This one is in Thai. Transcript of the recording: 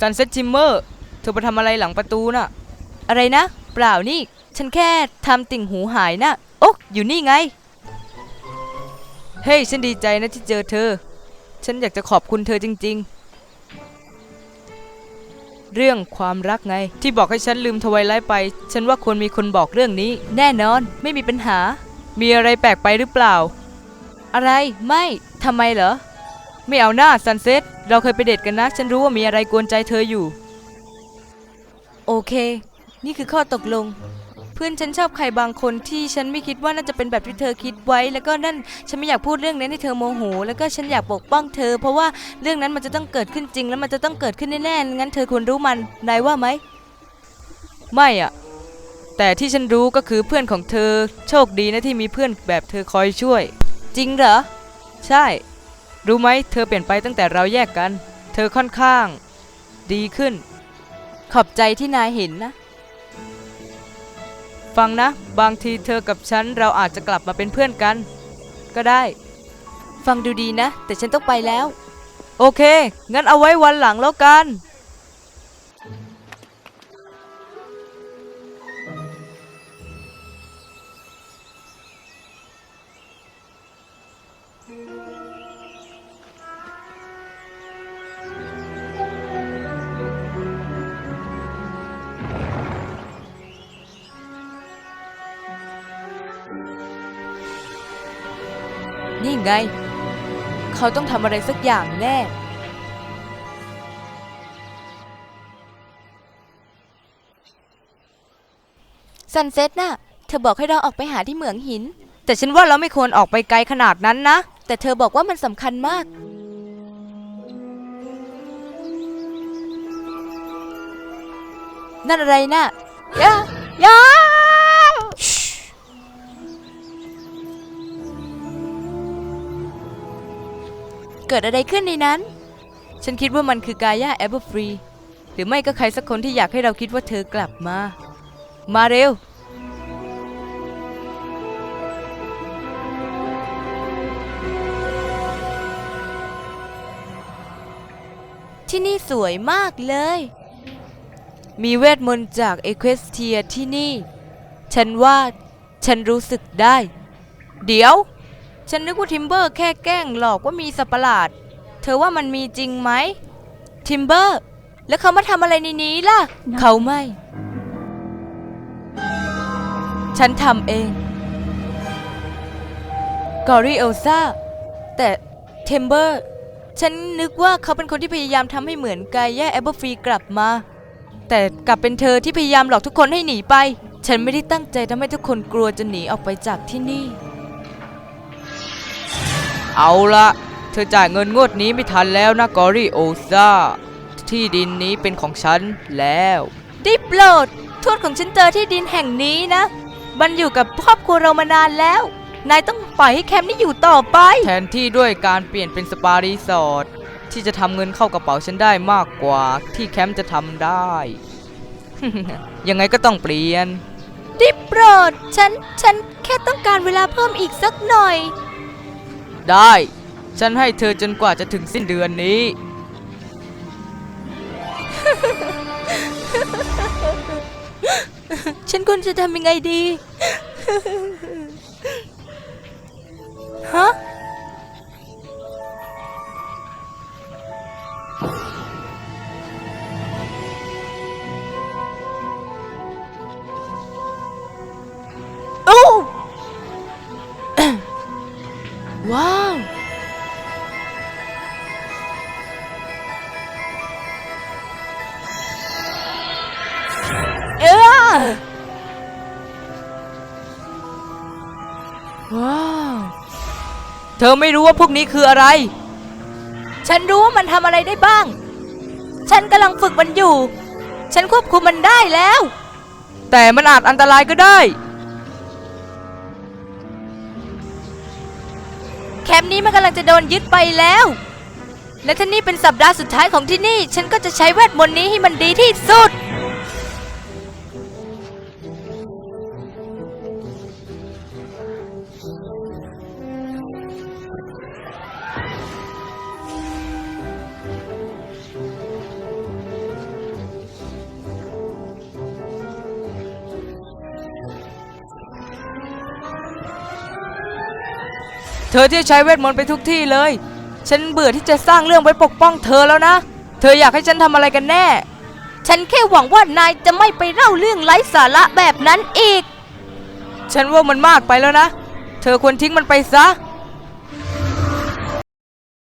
ซันเซ็ตชิมเมอร์ เธอไปทำอะไรหลังประตูน่ะ อะไรนะ เปล่านี่ ฉันแค่ทำติ่งหูหายนะโอ๊ะอยู่นี่ไง เฮ้ย ฉันดีใจนะที่เจอเธอ ฉันอยากจะขอบคุณเธอจริง ๆ เรื่องความรักไง ที่บอกให้ฉันลืมทวายไลท์ไป ฉันว่าควรมีคนบอกเรื่องนี้ แน่นอน ไม่มีปัญหา มีอะไรแปลกไปหรือเปล่า อะไร ไม่ ทำไมเหรอ ไม่เอาหน้าซันเซ็ตเราเคยไปเดทกันนะ ฉันรู้ว่ามีอะไรกวนใจเธออยู่ โอเค นี่คือข้อตกลง เพื่อนฉันชอบใครบางคนที่ฉันไม่คิดว่าน่าจะเป็นแบบที่เธอคิดไว้ แล้วก็นั่นฉันไม่อยากพูดเรื่องนั้นให้เธอโมโห แล้วก็ฉันอยากปกป้องเธอ เพราะว่าเรื่องนั้นมันจะต้องเกิดขึ้นจริง แล้วมันจะต้องเกิดขึ้นแน่ๆงั้นเธอควรรู้มันนายว่าไหมไม่อะแต่ที่ฉันรู้ก็คือเพื่อนของเธอ โชคดีนะที่มีเพื่อนแบบเธอคอยช่วย จริงเหรอ ใช่ รู้ไหมเธอเปลี่ยนไปตั้งแต่เราแยกกัน เธอค่อนข้าง ดีขึ้น ขอบใจที่นายเห็นนะ ฟังนะ บางทีเธอกับฉันเราอาจจะกลับมาเป็นเพื่อนกัน ก็ได้ ฟังดูดีนะ แต่ฉันต้องไปแล้ว โอเค งั้นเอาไว้วันหลังแล้วกัน นี่ไง เขาต้องทำอะไรสักอย่างแน่ซันเซ็ตน่ะ เธอบอกให้เราออกไปหาที่เหมืองหิน แต่ฉันว่าเราไม่ควรออกไปไกลขนาดนั้นนะ แต่เธอบอกว่ามันสำคัญมาก นั่นอะไรน่ะยายา เกิดอะไรขึ้นในนั้น ฉันคิดว่ามันคือกายาแอปเปิลฟรี หรือไม่ก็ใครสักคนที่อยากให้เราคิดว่าเธอกลับมา มาเร็ว ที่นี่สวยมากเลย มีเวทมนต์จากเอควสเทียที่นี่ ฉันว่าฉันรู้สึกได้ เดี๋ยว ฉันนึกว่าทิมเบอร์แค่แกล้งหลอกว่ามีสัตว์ประหลาด เธอว่ามันมีจริงไหม ทิมเบอร์ แล้วเขามาทำอะไรในนี้ล่ะ เขาไม่ ฉันทำเอง กอริเอลซ่า แต่เทมเบอร์ ฉันนึกว่าเขาเป็นคนที่พยายามทำให้เหมือนกายแย่แอปเปิลฟรีกลับมา แต่กลับเป็นเธอที่พยายามหลอกทุกคนให้หนีไป ฉันไม่ได้ตั้งใจทำให้ทุกคนกลัวจะหนีออกไปจากที่นี่ เอาละเธอจ่ายเงินงวดนี้ไม่ทันแล้วนะกอริโอซาที่ดินนี้เป็นของฉันแล้วได้โปรดทวดของฉันเจอที่ดินแห่งนี้นะ มันอยู่กับครอบครัวเรามานานแล้ว นายต้องปล่อยให้แคมป์นี้อยู่ต่อไป แทนที่ด้วยการเปลี่ยนเป็นสปารีสอร์ทที่จะทำเงินเข้ากระเป๋าฉันได้มากกว่าที่แคมป์จะทำได้ ยังไงก็ต้องเปลี่ยนได้โปรดฉัน ฉันแค่ต้องการเวลาเพิ่มอีกสักหน่อย ได้ ฉันให้เธอจนกว่าจะถึงสิ้นเดือนนี้ ฉันควรจะทำยังไงดี ฮะโว้าวเธอไม่รู้ว่าพวกนี้คืออะไร ฉันรู้ว่ามันทำอะไรได้บ้าง ฉันกำลังฝึกมันอยู่ ฉันควบคุมมันได้แล้ว แต่มันอาจอันตรายก็ได้ แคมป์นี้มันกำลังจะโดนยึดไปแล้ว และถ้านี่เป็นสัปดาห์สุดท้ายของที่นี่ ฉันก็จะใช้เวทมนต์นี้ให้มันดีที่สุด เธอที่ใช้เวทมนต์ไปทุกที่เลย ฉันเบื่อที่จะสร้างเรื่องไว้ปกป้องเธอแล้วนะ เธออยากให้ฉันทำอะไรกันแน่ ฉันแค่หวังว่านายจะไม่ไปเล่าเรื่องไร้สาระแบบนั้นอีก ฉันว่ามันมากไปแล้วนะ เธอควรทิ้งมันไปซะ